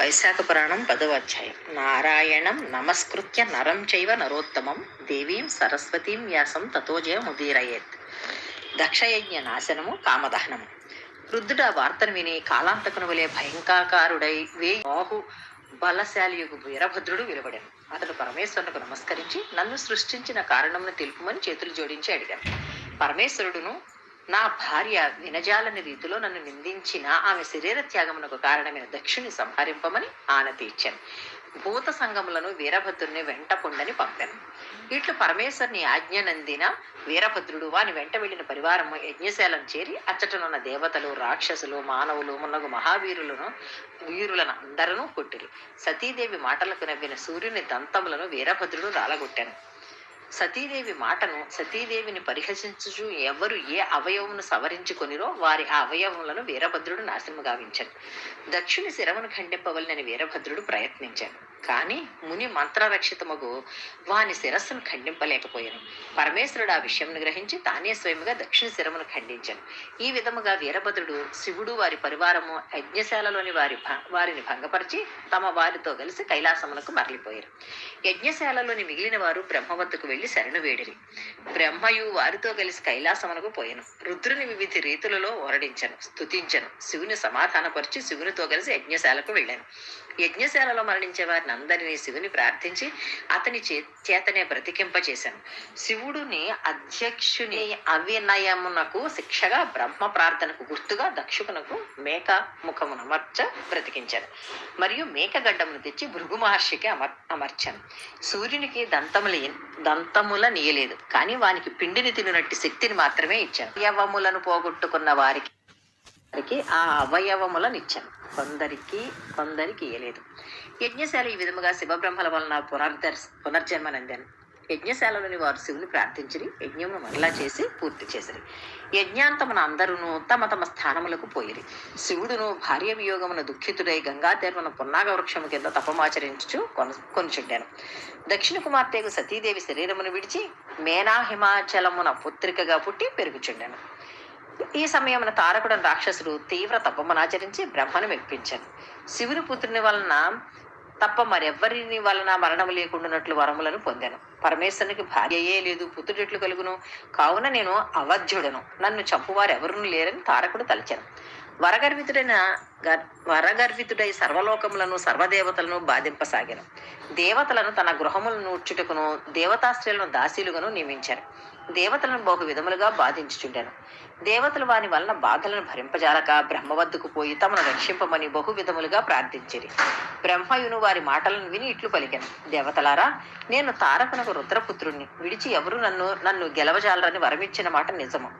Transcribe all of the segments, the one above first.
వైశాఖ పురాణం పదవ అధ్యాయం. నారాయణం నమస్కృత్య నరం చైవ నరోత్తమం దేవీం సరస్వతీం వ్యాసం తతోజయ ముదీరయేత్ దక్షయజ్ఞ నాశనము కామదహనము. వృద్ధుడు ఆ వార్తను విని కాలాంతకును వలె భయంకాకారుడై వే బాహు బలశాలియుగు వీరభద్రుడు విలువడాను. అతడు పరమేశ్వరునకు నమస్కరించి నన్ను సృష్టించిన కారణమును తెలుపుమని చేతులు జోడించి అడిగాను. పరమేశ్వరుడును నా భార్య వినజాలని రీతిలో నన్ను నిందించిన ఆమె శరీర త్యాగమునకు కారణమైన దక్షుని సంహరింపమని ఆనతి ఇచ్చాను భూత సంగములను వీరభద్రుని వెంట పొండని పంపాను. ఇట్లు పరమేశ్వరుని ఆజ్ఞనందిన వీరభద్రుడు వాని వెంట వెళ్ళిన పరివారము యజ్ఞశాలను చేరి అచ్చటనున్న దేవతలు రాక్షసులు మానవులు మున్నగు మహావీరులను వీరులను అందరూ కొట్టిరు. సతీదేవి మాటలకు నవ్విన సూర్యుని దంతములను వీరభద్రుడు రాలగొట్టాను. సతీదేవి మాటను సతీదేవిని పరిహసించుచు ఎవరు ఏ అవయవమును సవరించుకొనిరో వారి ఆ అవయవములను వీరభద్రుడు నాశనము గావించాడు దక్షుని శిరమును ఖండింపవలనని వీరభద్రుడు ప్రయత్నించాడు. కానీ ముని మంత్రరక్షితమగు వాని శిరస్సును ఖండింపలేకపోయాను. పరమేశ్వరుడు ఆ విషయంను గ్రహించి తానే స్వయముగా దక్షిణ శిరమును ఖండించాను. ఈ విధముగా వీరభద్రుడు శివుడు వారి పరివారము యజ్ఞశాలలోని వారి భ- వారిని భంగపరిచి తమ వారితో కలిసి కైలాసమునకు మరలిపోయారు. యజ్ఞశాలలోని మిగిలిన వారు బ్రహ్మవద్దకు వెళ్ళి వెళ్ళి శరణు వేడిరి. బ్రహ్మయు వారితో కలిసి కైలాసమునకు పోయాను. రుద్రుని వివిధ రీతులలో ఓరడించను స్థుతించను శివుని సమాధానపరిచి శివునితో కలిసి యజ్ఞశాలకు వెళ్ళాను. యజ్ఞశాలలో మరణించే వారిని అందరినీ శివుని ప్రార్థించి అతని చే చేతనే బ్రతికింపచేశాను శివుడుని అధ్యక్షుని అవినయమునకు శిక్షగా బ్రహ్మ ప్రార్థనకు గుర్తుగా దక్షుకునకు మేక ముఖమును అమర్చ బ్రతికించాను. మరియు మేక గడ్డమును తెచ్చి భృగు మహర్షికి అమర్ అమర్చాను. సూర్యునికి దంతముల దంతముల నీయలేదు. కానీ వానికి పిండిని తిననట్టి శక్తిని మాత్రమే ఇచ్చాను అవయవములను పోగొట్టుకున్న వారికి వారికి ఆ అవయవములను ఇచ్చాను కొందరికి కొందరికి ఇయ్యలేదు. యజ్ఞశాల ఈ విధముగా శివబ్రహ్మల వలన పునర్దర్ పునర్జన్మనందాను యజ్ఞశాలలోని వారు శివుని ప్రార్థించిరి యజ్ఞమును మరలా చేసి పూర్తి చేసిరి. యజ్ఞాంతమున అందరూ తమ తమ స్థానములకు పోయిరి. శివుడును భార్య వియోగమున దుఃఖితుడై గంగా తీర్మన పున్నాగ వృక్షము కింద తపమాచరించు కొన కొనుచుండాను. దక్షిణ కుమార్తెకు సతీదేవి శరీరమును విడిచి మేనా హిమాచలమున పుత్రికగా పుట్టి పెరుగుచుండాను. ఈ సమయమున తారకుడని రాక్షసుడు తీవ్ర తపమునాచరించి బ్రహ్మను మెప్పించాను. శివుని పుత్రుని వలన తప్ప మరెవ్వరిని వలన మరణము లేకుండానట్లు వరములను పొందాను. పరమేశ్వరునికి భార్యయే లేదు పుత్రుడెట్లు కలుగును. కావున నేను అవధ్యుడను. నన్ను చంపువారు లేరని తారకుడు తలచాను. వరగర్వితుడైన గర్- వరగర్వితుడై సర్వలోకములను సర్వదేవతలను బాధింపసాగాను. దేవతలను తన గృహములను ఉచ్చుటకును దేవతాశ్రయులను దాసీలుగాను నియమించారు దేవతలను బహు విధములుగా బాధించుచుండాను. దేవతలు వాని వలన బాధలను భరింపజాలక బ్రహ్మ వద్దకు పోయి తమను రక్షింపమని బహు విధములుగా ప్రార్థించిరి. బ్రహ్మయును వారి మాటలను విని ఇట్లు పలికాను. దేవతలారా నేను తారకునకు రుద్రపుత్రుణ్ణి. విడిచి ఎవరు నన్ను నన్ను గెలవజాలరని వరమిచ్చిన మాట నిజము.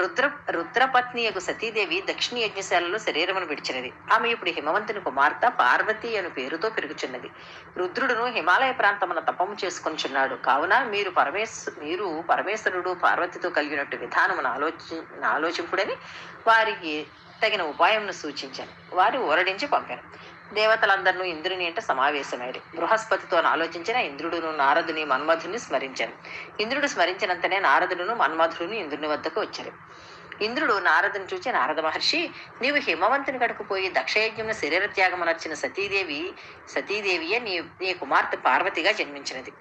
రుద్ర రుద్రపత్నియకు సతీదేవి దక్షిణ యజ్ఞశాలలో శరీరమును విడిచినది. ఆమె ఇప్పుడు హిమవంతుని కుమార్తె పార్వతి అను పేరుతో పెరుగుచున్నది. రుద్రుడును హిమాలయ ప్రాంతమున తపము చేసుకొనిచున్నాడు. కావున మీరు పరమేశ్వ మీరు పరమేశ్వరుడు పార్వతితో కలిగినట్టు విధానమును ఆలోచి ఆలోచింపుడని వారికి తగిన ఉపాయంను సూచించాను. వారు ఊరడించి పంపాను దేవతలందరూ ఇంద్రుని అంటే సమావేశమైరి. బృహస్పతితో ఆలోచించిన ఇంద్రుడును నారదుని మన్మధుని స్మరించాను. ఇంద్రుడు స్మరించినంతనే నారదుడును మన్మధుడును ఇంద్రుని వద్దకు వచ్చారు ఇంద్రుడు నారదుని చూచి నారద మహర్షి నీవు హిమవంతుని కడకు పోయి దక్షయజ్ఞమున శరీర త్యాగమునర్చిన సతీదేవి సతీదేవియే నీ నీ కుమార్తె పార్వతిగా జన్మించినది.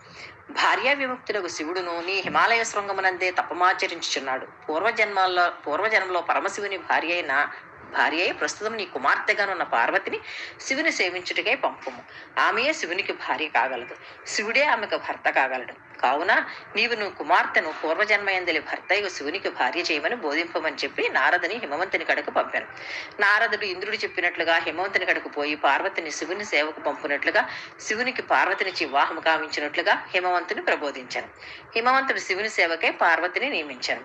భార్యా విముక్తులకు శివుడును నీ హిమాలయ శృంగమునందే తపమాచరించుచున్నాడు. పూర్వజన్మాల్లో పూర్వజన్మలో పరమశివుని భార్య అయిన భార్య అయి ప్రస్తుతం నీ కుమార్తెగానున్న పార్వతిని శివుని సేవించుటకై పంపుము. ఆమెయే శివునికి భార్య కాగలదు. శివుడే ఆమెకు భర్త కాగలడు. కావున నీవు నువ్వు కుమార్తెను పూర్వజన్మయందలి భర్తయ్య శివునికి భార్య చేయమని బోధింపమని చెప్పి నారదుని హిమవంతుని కడకు పంపాను. నారదుడు ఇంద్రుడు చెప్పినట్లుగా హిమవంతుని కడకు పోయి పార్వతిని శివుని సేవకు పంపినట్లుగా శివునికి పార్వతిని వివాహం కావించినట్లుగా హిమవంతుని ప్రబోధించాను. హిమవంతుడు శివుని సేవకై పార్వతిని నియమించాను.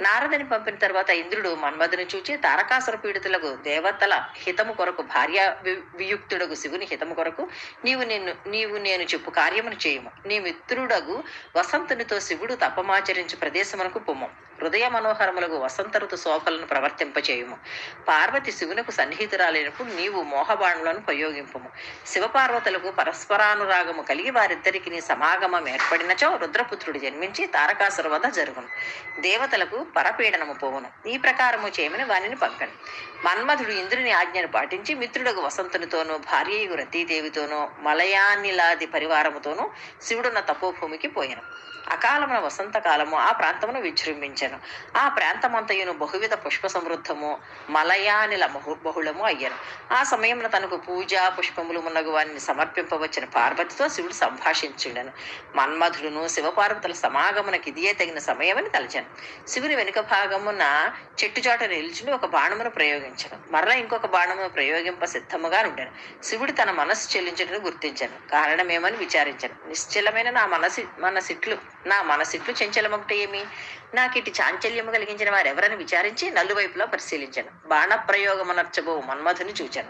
నారదుని పంపిన తర్వాత ఇంద్రుడు మన్మధుని చూచి తారకాసుర పీడితులకు దేవతల హితము కొరకు భార్య వియుక్తుడగు శివుని హితము కొరకు నీవు నిన్ను నీవు నేను చెప్పు కార్యమును చేయము. నీ మిత్రుడగు వసంతునితో శివుడు తపమాచరించు ప్రదేశమునకు పొమ్మం హృదయ మనోహరములకు వసంత ఋతు శోభలను ప్రవర్తింపచేయుము. పార్వతి శివునకు సన్నిహితురాలైనప్పుడు నీవు మోహబాణులను ప్రయోగింపము. శివపార్వతులకు పరస్పరానురాగము కలిగి వారిద్దరికి నీ సమాగమం ఏర్పడినచో రుద్రపుత్రుడు జన్మించి తారకాసుర వద్ద జరుగును. దేవతలకు పరపీడనము పోవును. ఈ ప్రకారము చేయమని వానిని పంపను మన్మధుడు ఇంద్రుని ఆజ్ఞను పాటించి మిత్రుడకు వసంతునితోనూ భార్యయు రతీదేవితోనూ మలయానిలాది పరివారముతోనూ శివుడున్న తపోభూమికి పోయాను. అకాలమున వసంతకాలము ఆ ప్రాంతమును విజృంభించను. ఆ ప్రాంతమంతయును బహువిధ పుష్ప సమృద్ధము మలయానిల బహుళము అయ్యను. ఆ సమయంలో తనకు పూజ పుష్పములు మున్నగు వారిని సమర్పింపవచ్చిన పార్వతితో శివుడు సంభాషించుడను. మన్మధుడును శివపార్వతుల సమాగమునకు ఇదియే తగిన సమయమని తలచాను. శివుని వెనుక భాగమున చెట్టు చాట నిలిచి ఒక బాణమును ప్రయోగించను. మరలా ఇంకొక బాణమును ప్రయోగింప సిద్ధముగా ఉండను శివుడు తన మనస్సు చెల్లించడని గుర్తించాను. కారణమేమని విచారించాను. నిశ్చలమైన నా మనసి మనసిట్లు నా మనసిట్లు చెంచలమొకటి ఏమి నాకిటి చాంచల్యము కలిగించిన వారెవరని విచారించి నలువైపులా పరిశీలించాను. బాణప్రయోగమనర్చబో మన్మధుని చూచాను.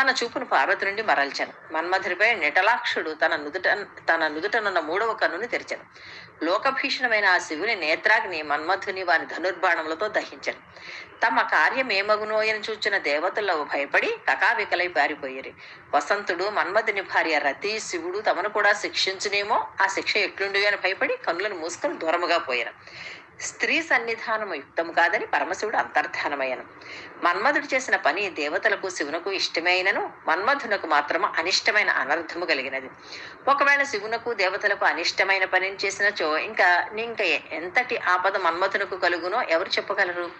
తన చూపును పార్వతి నుండి మరల్చాను. మన్మధునిపై నిటలాక్షుడు తన నుదుట తన నుదుటనున్న మూడవ కన్నుని తెరిచాను. లోకభీషణమైన ఆ శివుని నేత్రాగ్ని మన్మధుని వారి ధనుర్బాణములతో దహించాను. తమ కార్యం ఏమగునోయని చూచిన దేవతల్లో భయపడి కకావికలై పారిపోయారు. వసంతుడు మన్మధుని భార్య రతి శివుడు తమను కూడా శిక్షించునేమో? ఆ శిక్ష ఎట్లుండు అని భయపడి కన్నులను మూసుకొని దూరముగా పోయారు. స్త్రీ సన్నిధానము యుక్తము కాదని పరమశివుడు అంతర్ధానమయ్యను. మన్మధుడు చేసిన పని దేవతలకు శివునకు ఇష్టమైనను మన్మధునకు మాత్రము అనిష్టమైన అనర్థము కలిగినది. ఒకవేళ శివునకు దేవతలకు అనిష్టమైన పనిని చేసినచో ఇంకా ఇంకా ఎంతటి ఆపద మన్మథునకు కలుగునో ఎవరు చెప్పగలరు?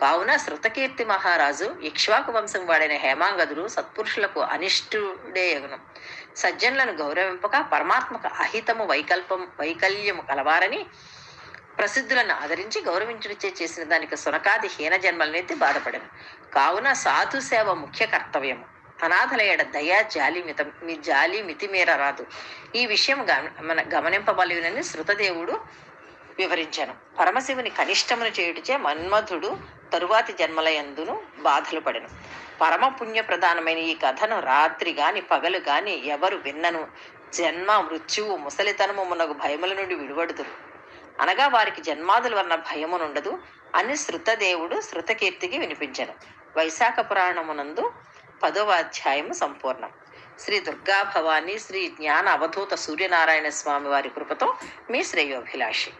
కావున శృతకీర్తి మహారాజు ఇక్ష్వాకు వంశం వాడైన హేమాంగదుడు సత్పురుషులకు అనిష్టుడే యగును సజ్జనులను గౌరవింపక పరమాత్మక అహితము వైకల్పం వైకల్యము కలవారని ప్రసిద్ధులను ఆదరించి గౌరవించుడిచే చేసిన దానికి సునకాది హీన జన్మలనైతే బాధపడను. కావున సాధు సేవ ముఖ్య కర్తవ్యము. అనాథలయడ దయా జాలి మిత మీ జాలి మితిమీర రాదు. ఈ విషయం గమ- మన గమనింపబలినని శృతదేవుడు వివరించాను. పరమశివుని కనిష్టమును చేయుటచే మన్మధుడు తరువాతి జన్మలయందును బాధలు పడెను. పరమ పుణ్య ప్రధానమైన ఈ కథను రాత్రి గాని పగలు గాని ఎవరు విన్నను. జన్మ మృత్యువు ముసలితనము మునగు భయముల నుండి విడువడుదురు. అనగా వారికి జన్మాదుల వలన భయమునుండదు. అని శృతదేవుడు శృతకీర్తికి వినిపించను. వైశాఖ పురాణమునందు పదవ అధ్యాయము సంపూర్ణం. శ్రీ దుర్గా భవాని శ్రీ జ్ఞాన అవధూత సూర్యనారాయణ స్వామి వారి కృపతో మీ శ్రేయోభిలాషి.